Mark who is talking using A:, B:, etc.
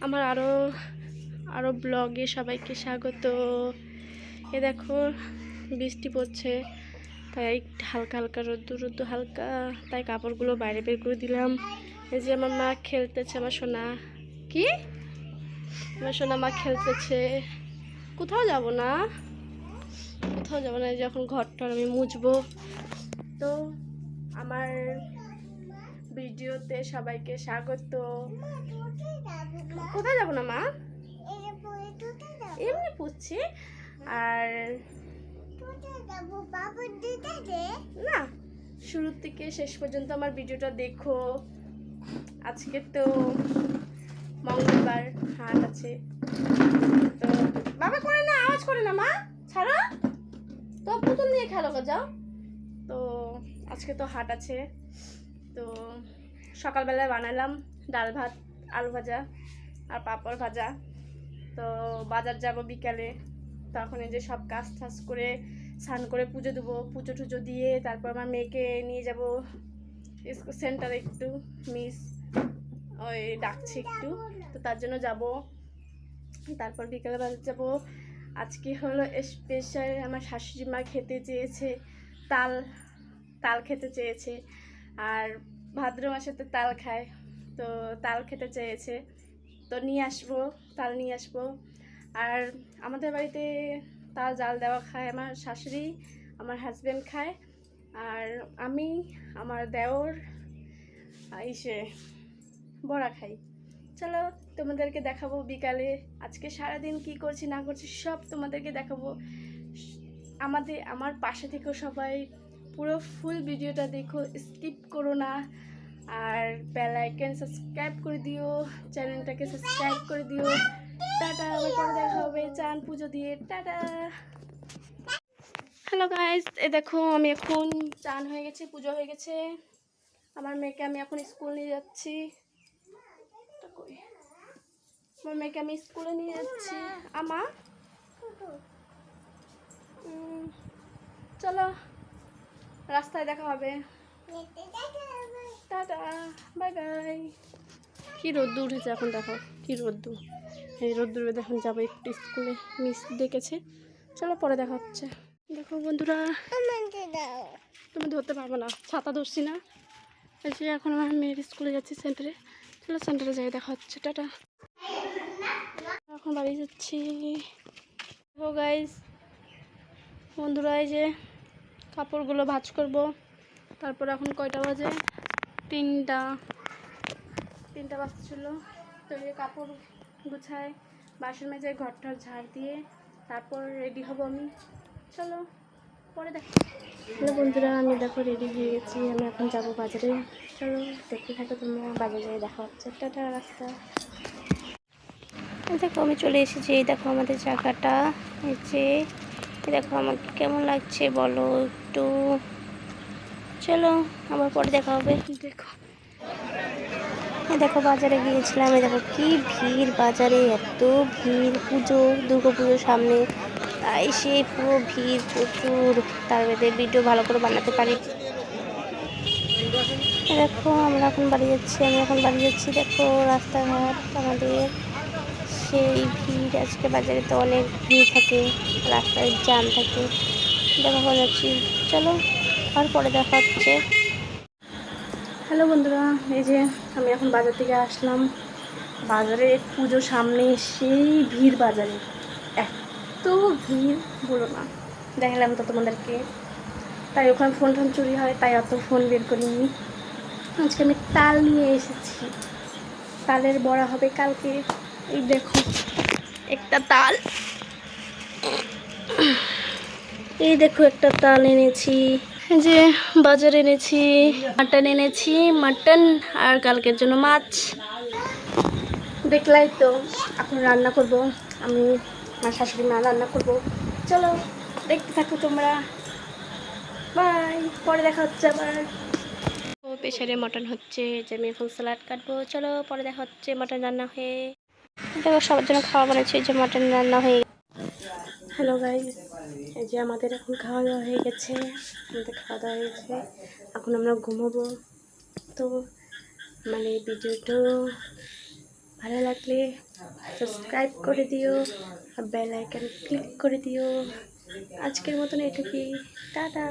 A: আমার আরও আরও ব্লগে সবাইকে স্বাগত। এ দেখো, বৃষ্টি পড়ছে, তাই হালকা হালকা রোদ্দু রোদ্দু হালকা, তাই কাপড়গুলো বাইরে বের করে দিলাম। এই যে আমার মা খেলতেছে, আমার সোনা। কি? আমার সোনা মা খেলতেছে। কোথাও যাব না? কোথাও যাব না যখন ঘরটা আমি মুছবো। তো আমার ভিডিওতে সবাইকে স্বাগত। কোথায় যাব না মা? এমনি পুষছি আর না শুরু থেকে শেষ পর্যন্ত আমার ভিডিওটা দেখো। আজকে তো মঙ্গলবার হাট আছে। তো বাবা করে না আওয়াজ করে না মা। ছাড়ো। তো পুতুল নিয়ে খেলো যাও। তো আজকে তো হাট আছে। তো সকালবেলায় বানালাম ডাল ভাত, আলু ভাজা আর পাঁপড় ভাজা। তো বাজার যাব বিকালে, তখন এই যে সব কাজ টাজ করে স্নান করে পুজো দেবো, পুজো টুজো দিয়ে তারপর আমার মেয়েকে নিয়ে যাব সেন্টারে একটু, মিস ওই ডাকছে একটু, তো তার জন্য যাব। তারপর বিকালে বাজার যাব। আজকে হলো স্পেশাল আমার শাশুড়ি মা খেতে চেয়েছে, তাল তাল খেতে চেয়েছে। আর ভাদ্র মাসে তো তাল খায়, তো তাল খেতে চেয়েছে। তো নিয়ে আসব, তাল নিয়ে আসব। আর আমাদের বাড়িতে তাল জাল দেওয়া খায় আমার শাশুড়ি, আমার হাজব্যান্ড খায়। আর আমি, আমার দেওর ইসে, বড়া খাই। চলো তোমাদেরকে দেখাবো বিকালে আজকে সারাদিন কি করছি, না করছি, সব তোমাদেরকে দেখাবো। আমাদের, আমার পাশে থেকেও সবাই পুরো ফুল ভিডিওটা দেখো স্কিপ করো না। আর বেল আইকন সাবস্ক্রাইব করে দিও চ্যানেলটাকে সাবস্ক্রাইব করে দিও। টাটা, আবার পরে দেখা হবে চান পুজো দিয়ে। টাটা। হ্যালো গাইস এ দেখো আমি এখন চান হয়ে গেছে, পুজো হয়ে গেছে। আমার মেয়েকে আমি এখন স্কুল নিয়ে যাচ্ছি। আমার মেয়েকে আমি স্কুলে নিয়ে যাচ্ছি। আমা চলো, রাস্তায় দেখা হবে। টাটা, বাই বাই। কি রোদ্দুর উঠেছে এখন দেখো, কি রোদ্দুর। এই রোদ্দুরে দেখুন যাব একটু স্কুলে, মিস ডেকেছে। চলো পরে দেখা হচ্ছে। দেখো বন্ধুরা, তুমি ধরতে পারব না, ছাতা ধরছি না। যে এখন আমার মেয়ের স্কুলে যাচ্ছি সেন্টারে। চলো সেন্টারে যাই, দেখা হচ্ছে, টাটা। এখন বাড়ি যাচ্ছি। গাইজ বন্ধুরা, এই যে কাপড়গুলো ভাজ করব। তারপর এখন কয়টা বাজে? তিনটা। তিনটা বাজছিল। তো এই কাপড় গুছায় বাসন মেজে, ঘরটার ঝাড় দিয়ে, তারপর রেডি হব আমি। চলো, পরে দেখো। হ্যালো বন্ধুরা, আমি দেখো রেডি হয়ে গেছি। আমি এখন যাব বাজারে। চলো, দেখতে থাকো তোমরা। বাজারে দেখা হচ্ছে। টাটা, রাস্তা। দেখো, আমি চলে এসেছি। এই দেখো আমাদের জায়গাটা। এই যে দেখো আমাকে কেমন লাগছে বলো একটু। চলো আবার পরে দেখা হবে। দেখো। দেখো বাজারে গিয়েছিলাম দেখো কি ভিড় বাজারে এত ভিড় পুজো দুর্গা পুজোর সামনে। তাই সে পুরো ভিড় প্রচুর তার মধ্যে ভিডিও ভালো করে বানাতে পারি। দেখো আমরা এখন বাড়ি যাচ্ছি আমি এখন বাড়ি যাচ্ছি দেখো রাস্তাঘাট আমাদের সেই ভিড়। আজকে বাজারে তো অনেক ভিড় থাকে রাস্তায় জ্যাম থাকে। দেখা হয়ে যাচ্ছি। চলো। আর পরে দেখা হচ্ছে হ্যালো বন্ধুরা, এই যে আমি এখন বাজার থেকে আসলাম। বাজারে পুজো সামনে সেই ভিড় বাজারে। এত ভিড়, বলো না। দেখালাম তো তোমাদেরকে। তাই ওখানে ফোন টোন চুরি হয়, তাই অত ফোন বের করিনি। আজকে আমি তাল নিয়ে এসেছি। তালের বড়া হবে কালকে। এই দেখো, একটা তাল। এই দেখো একটা তাল এনেছি। যে বাজার এনেছি, মাটন এনেছি, মাটন আর কালকের জন্য মাছ। দেখলাই তো, এখন রান্না করব। আমি আমার শাশুড়ি মা রান্না করব। চলো, দেখতে থাকো তোমরা। বাই পরে দেখা হচ্ছে আবার। প্রেশারে মটন হচ্ছে যে আমি এখন স্যালাড কাটবো। চলো, পরে দেখা হচ্ছে মটন রান্না হয়ে। দেখো, সবার জন্য খাওয়া বানাচ্ছি যে মটন রান্না হয়ে হ্যালো গাইজ এই যে আমাদের এখন খাওয়া দাওয়া হয়ে গেছে। আমাদের খাওয়া দাওয়া হয়ে গেছে। এখন আমরা ঘুমাবো। তো মানে ভিডিওটা ভালো লাগলে সাবস্ক্রাইব করে দিও, আর বেল আইকন ক্লিক করে দিও। আজকের মতন এটুকুই। টাটা।